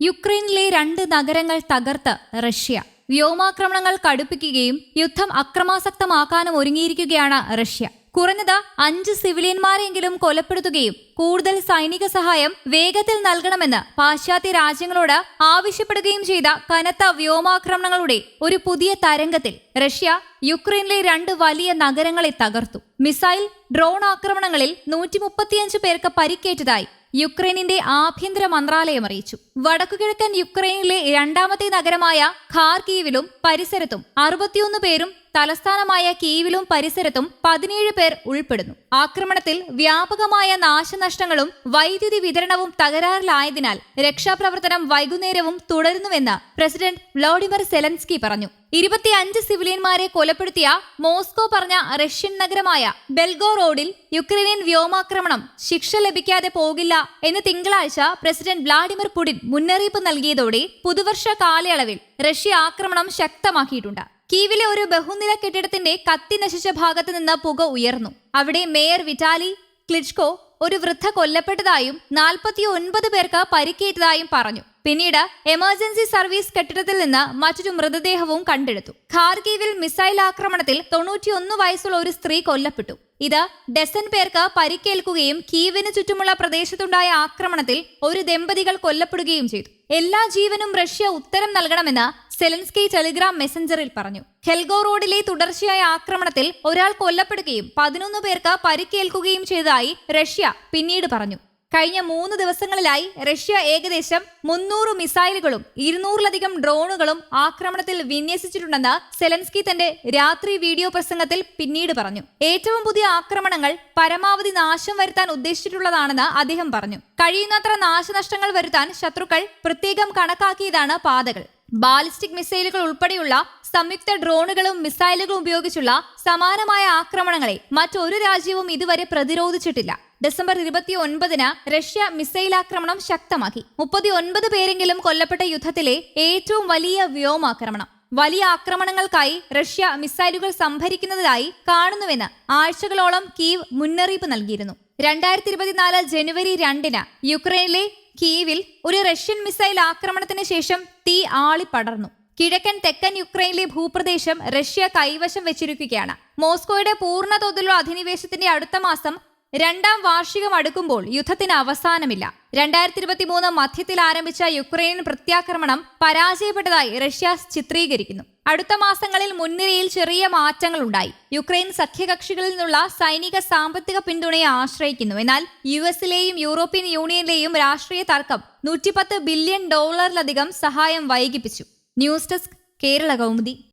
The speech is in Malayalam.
യുക്രൈനിലെ രണ്ട് നഗരങ്ങൾ തകർത്ത് റഷ്യ. വ്യോമാക്രമണങ്ങൾ കടുപ്പിക്കുകയും യുദ്ധം അക്രമാസക്തമാക്കാനും ഒരുങ്ങിയിരിക്കുകയാണ് റഷ്യ. കുറഞ്ഞത് അഞ്ച് സിവിലിയന്മാരെങ്കിലും കൊലപ്പെടുത്തുകയും കൂടുതൽ സൈനിക സഹായം വേഗത്തിൽ നൽകണമെന്ന് പാശ്ചാത്യ രാജ്യങ്ങളോട് ആവശ്യപ്പെടുകയും ചെയ്ത കനത്ത വ്യോമാക്രമണങ്ങളുടെ ഒരു പുതിയ തരംഗത്തിൽ റഷ്യ യുക്രൈനിലെ രണ്ട് വലിയ നഗരങ്ങളെ തകർത്തു. മിസൈൽ ഡ്രോൺ ആക്രമണങ്ങളിൽ നൂറ്റി പേർക്ക് പരിക്കേറ്റതായി യുക്രൈനിന്റെ ആഭ്യന്തര മന്ത്രാലയം അറിയിച്ചു. വടക്കുകിഴക്കൻ യുക്രൈനിലെ രണ്ടാമത്തെ നഗരമായ ഖാർകീവിലും പരിസരത്തും അറുപത്തിയൊന്ന് പേരും തലസ്ഥാനമായ കീവിലും പരിസരത്തും പതിനേഴ് പേർ ഉൾപ്പെടുന്നു. ആക്രമണത്തിൽ വ്യാപകമായ നാശനഷ്ടങ്ങളും വൈദ്യുതി വിതരണവും തകരാറിലായതിനാൽ രക്ഷാപ്രവർത്തനം വൈകുന്നേരവും തുടരുന്നുവെന്ന് പ്രസിഡന്റ് വ്ളാഡിമിർ സെലൻസ്കി പറഞ്ഞു. ഇരുപത്തിയഞ്ച് സിവിലിയന്മാരെ കൊലപ്പെടുത്തിയ മോസ്കോ പറഞ്ഞ റഷ്യൻ നഗരമായ ബെൽഗോ റോഡിൽ യുക്രൈനിയൻ വ്യോമാക്രമണം ശിക്ഷ ലഭിക്കാതെ പോകില്ല എന്ന് തിങ്കളാഴ്ച പ്രസിഡന്റ് വ്ളാഡിമിർ പുടിൻ മുന്നറിയിപ്പ് നൽകിയതോടെ പുതുവർഷ കാലയളവിൽ റഷ്യ ആക്രമണം ശക്തമാക്കിയിട്ടുണ്ട്. കീവിലെ ഒരു ബഹുനില കെട്ടിടത്തിന്റെ കത്തി നശിച്ച ഭാഗത്ത് നിന്ന് പുക ഉയർന്നു. അവിടെ മേയർ വിറ്റാലി ക്ലിച്ച്കോ ഒരു വൃദ്ധ കൊല്ലപ്പെട്ടതായും നാൽപ്പത്തി ഒൻപത് പേർക്ക് പരിക്കേറ്റതായും പറഞ്ഞു. പിന്നീട് എമർജൻസി സർവീസ് കെട്ടിടത്തിൽ നിന്ന് മറ്റൊരു മൃതദേഹവും കണ്ടെടുത്തു. ഖാർഗീവിൽ മിസൈൽ ആക്രമണത്തിൽ തൊണ്ണൂറ്റിയൊന്ന് വയസ്സുള്ള ഒരു സ്ത്രീ കൊല്ലപ്പെട്ടു. ഇത് ഡസൻ പേർക്ക് പരിക്കേൽക്കുകയും കീവിന് ചുറ്റുമുള്ള പ്രദേശത്തുണ്ടായ ആക്രമണത്തിൽ ഒരു ദമ്പതികൾ കൊല്ലപ്പെടുകയും ചെയ്തു. എല്ലാ ജീവനും റഷ്യ ഉത്തരം നൽകണമെന്ന് സെലൻസ്കി ടെലിഗ്രാം മെസ്സഞ്ചറിൽ പറഞ്ഞു ഹെൽഗോ റോഡിലെ തുടർച്ചയായ ആക്രമണത്തിൽ ഒരാൾ കൊല്ലപ്പെടുകയും പതിനൊന്ന് പേർക്ക് പരിക്കേൽക്കുകയും ചെയ്തതായി റഷ്യ പിന്നീട് പറഞ്ഞു. കഴിഞ്ഞ മൂന്ന് ദിവസങ്ങളിലായി റഷ്യ ഏകദേശം മുന്നൂറ് മിസൈലുകളും ഇരുന്നൂറിലധികം ഡ്രോണുകളും ആക്രമണത്തിൽ വിന്യസിച്ചിട്ടുണ്ടെന്ന് സെലൻസ്കി തന്റെ രാത്രി വീഡിയോ പ്രസംഗത്തിൽ പിന്നീട് പറഞ്ഞു. ഏറ്റവും പുതിയ ആക്രമണങ്ങൾ പരമാവധി നാശം വരുത്താൻ ഉദ്ദേശിച്ചിട്ടുള്ളതാണെന്ന് അദ്ദേഹം പറഞ്ഞു. കഴിയുന്നത്ര നാശനഷ്ടങ്ങൾ വരുത്താൻ ശത്രുക്കൾ പ്രത്യേകം കണക്കാക്കിയതാണ് പാതകൾ. ബാലിസ്റ്റിക് മിസൈലുകൾ ഉൾപ്പെടെയുള്ള സംയുക്ത ഡ്രോണുകളും മിസൈലുകളും ഉപയോഗിച്ചുള്ള സമാനമായ ആക്രമണങ്ങളെ മറ്റൊരു രാജ്യവും ഇതുവരെ പ്രതിരോധിച്ചിട്ടില്ല. ഡിസംബർ ഇരുപത്തി ഒൻപതിന് റഷ്യ മിസൈൽ ആക്രമണം ശക്തമാക്കി. മുപ്പത്തി ഒൻപത് പേരെങ്കിലും കൊല്ലപ്പെട്ട യുദ്ധത്തിലെ ഏറ്റവും വലിയ വ്യോമാക്രമണം. വലിയ ആക്രമണങ്ങൾക്കായി റഷ്യ മിസൈലുകൾ സംഭരിക്കുന്നതായി കാണുന്നുവെന്ന് ആഴ്ചകളോളം കീവ് മുന്നറിയിപ്പ് നൽകിയിരുന്നു. രണ്ടായിരത്തി ഇരുപത്തിനാല് ജനുവരി രണ്ടിന് യുക്രൈനിലെ കീവിൽ ഒരു റഷ്യൻ മിസൈൽ ആക്രമണത്തിന് ശേഷം തീ ആളിപ്പടർന്നു കിഴക്കൻ തെക്കൻ യുക്രൈനിലെ ഭൂപ്രദേശം റഷ്യ കൈവശം വെച്ചിരിക്കുകയാണ്. മോസ്കോയുടെ പൂർണ തോതിലുള്ള അധിനിവേശത്തിന്റെ അടുത്ത മാസം രണ്ടാം വാർഷികം അടുക്കുമ്പോൾ യുദ്ധത്തിന് അവസാനമില്ല. രണ്ടായിരത്തി ഇരുപത്തി മൂന്ന് മധ്യത്തിൽ ആരംഭിച്ച യുക്രൈൻ പ്രത്യാക്രമണം പരാജയപ്പെട്ടതായി റഷ്യ ചിത്രീകരിക്കുന്നു. അടുത്ത മാസങ്ങളിൽ മുൻനിരയിൽ ചെറിയ മാറ്റങ്ങൾ ഉണ്ടായി യുക്രൈൻ സഖ്യകക്ഷികളിൽ നിന്നുള്ള സൈനിക സാമ്പത്തിക പിന്തുണയെ ആശ്രയിക്കുന്നു. എന്നാൽ യു എസിലെയും യൂറോപ്യൻ യൂണിയനിലെയും രാഷ്ട്രീയ തർക്കം നൂറ്റിപ്പത്ത് ബില്യൺ ഡോളറിലധികം സഹായം വൈകിപ്പിച്ചു. News desk Kerala Kaumudi.